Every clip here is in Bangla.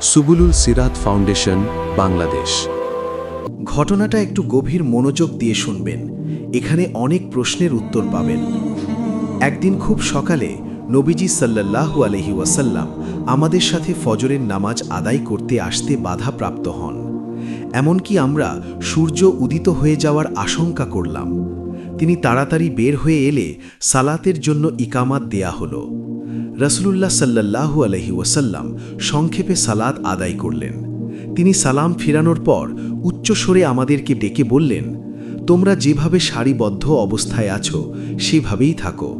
সুবুলুল সিরাত ফাউন্ডেশন, বাংলাদেশ। ঘটনাটা একটু গভীর মনোযোগ দিয়ে শুনবেন। এখানে অনেক প্রশ্নের উত্তর পাবেন। একদিন খুব সকালে নবীজি সাল্লাল্লাহু আলহি ওয়াসাল্লাম আমাদের সাথে ফজরের নামাজ আদায় করতে আসতে বাধাপ্রাপ্ত হন। এমনকি আমরা সূর্য উদিত হয়ে যাওয়ার আশঙ্কা করলাম। তিনি তাড়াতাড়ি বের হয়ে এলে সালাতের জন্য ইকামাত দেয়া হলো। রসুলুল্লাহ সাল্লাল্লাহু আলহি ওয়াসাল্লাম সংক্ষেপে সালাত আদায় করলেন। তিনি সালাম ফিরানোর পর উচ্চস্বরে আমাদেরকে ডেকে বললেন, তোমরা যেভাবে সারিবদ্ধ অবস্থায় আছো, সেভাবেই থাকো।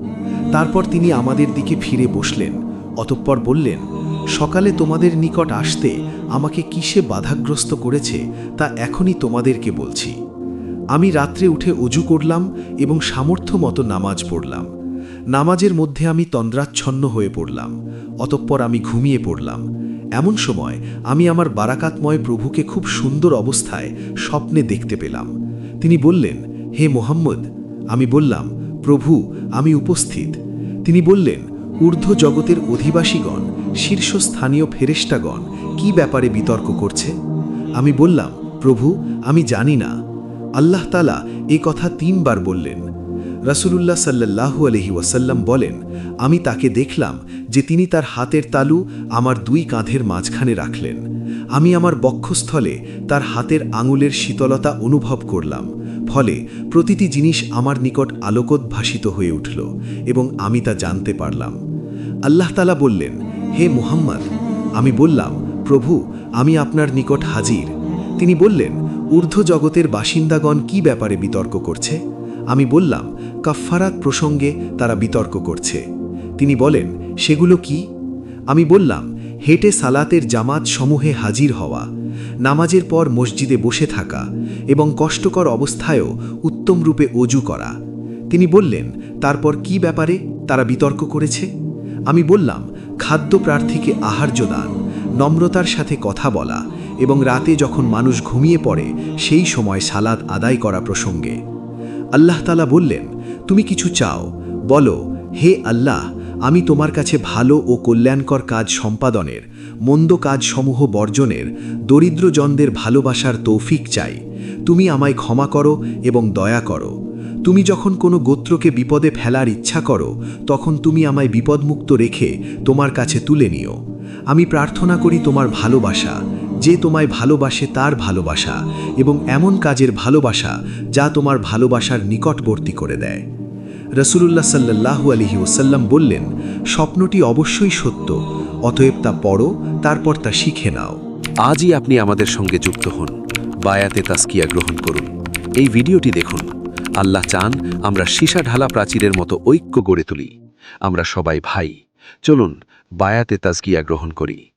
তারপর তিনি আমাদের দিকে ফিরে বসলেন, অতঃপর বললেন, সকালে তোমাদের নিকট আসতে আমাকে কিসে বাধাগ্রস্ত করেছে তা এখনই তোমাদেরকে বলছি। আমি রাত্রে উঠে অজু করলাম এবং সামর্থ্য মতো নামাজ পড়লাম। নামাজের মধ্যে আমি তন্দ্রাচ্ছন্ন হয়ে পড়লাম। অতঃপর আমি ঘুমিয়ে পড়লাম। এমন সময় আমি আমার বারাকাতময় প্রভুকে খুব সুন্দর অবস্থায় স্বপ্নে দেখতে পেলাম। তিনি বললেন, হে মোহাম্মদ। আমি বললাম, প্রভু, আমি উপস্থিত। তিনি বললেন, ঊর্ধ্ব জগতের অধিবাসীগণ, শীর্ষস্থানীয় ফেরেষ্টাগণ কি ব্যাপারে বিতর্ক করছে? আমি বললাম, প্রভু, আমি জানি না। আল্লাহ তালা এ কথা তিনবার বললেন। রাসূলুল্লাহ সাল্লাল্লাহু আলহি ওয়াসাল্লাম বলেন, আমি তাকে দেখলাম যে তিনি তার হাতের তালু আমার দুই কাঁধের মাঝখানে রাখলেন। আমি আমার বক্ষস্থলে তার হাতের আঙুলের শীতলতা অনুভব করলাম, ফলে প্রতিটি জিনিস আমার নিকট আলোকোদ্ভাসিত হয়ে উঠল এবং আমি তা জানতে পারলাম। আল্লাহ তালা বললেন, হে মুহাম্মদ, আমি বললাম, প্রভু, আমি আপনার নিকট হাজির। তিনি বললেন ঊর্ধ্ব জগতের বাসিন্দাগণ কি ব্যাপারে বিতর্ক করছে? আমি বললাম, কাফফারাত প্রসঙ্গে তারা বিতর্ক করছে। তিনি বলেন, সেগুলো কি? আমি বললাম, হেঁটে সালাতের জামাত সমূহে হাজির হওয়া, নামাজের পর মসজিদে বসে থাকা এবং কষ্টকর অবস্থায়ও উত্তম রূপে অজু করা। তিনি বললেন, তারপর কি ব্যাপারে তারা বিতর্ক করেছে? আমি বললাম খাদ্য প্রার্থীকে আহার্য দান, নম্রতার সাথে কথা বলা এবং রাতে যখন মানুষ ঘুমিয়ে পড়ে, সেই সময় সালাদ আদায় করা প্রসঙ্গে। আল্লাহ তালা বললেন, তুমি কিছু চাও? বলো, হে আল্লাহ, আমি তোমার কাছে ভালো ও কল্যাণকর কাজ সম্পাদনের, মন্দ কাজসমূহ বর্জনের, দরিদ্রজনদের ভালোবাসার তৌফিক চাই। তুমি আমায় ক্ষমা করো এবং দয়া করো। তুমি যখন কোনো গোত্রকে বিপদে ফেলার ইচ্ছা করো, তখন তুমি আমায় বিপদমুক্ত রেখে তোমার কাছে তুলে নিও। আমি প্রার্থনা করি তোমার ভালোবাসা যে তোমায় ভালোবাসে তার ভালোবাসা এবং এমন কাজের ভালোবাসা যা তোমার ভালোবাসার নিকটবর্তী করে দেয়। রসুলুল্লাহ সাল্লাহু আলহি ওসাল্লাম বললেন, স্বপ্নটি অবশ্যই সত্য, অতএব তা পড়ো, তারপর তা শিখে নাও। আজই আপনি আমাদের সঙ্গে যুক্ত হন। বায়াতে তাস্কিয়া গ্রহণ করুন। এই ভিডিওটি দেখুন। আল্লাহ চান আমরা সীসা ঢালা প্রাচীরের মতো ঐক্য গড়ে তুলি। আমরা সবাই ভাই। চলুন বায়াতে তাজকিয়া গ্রহণ করি।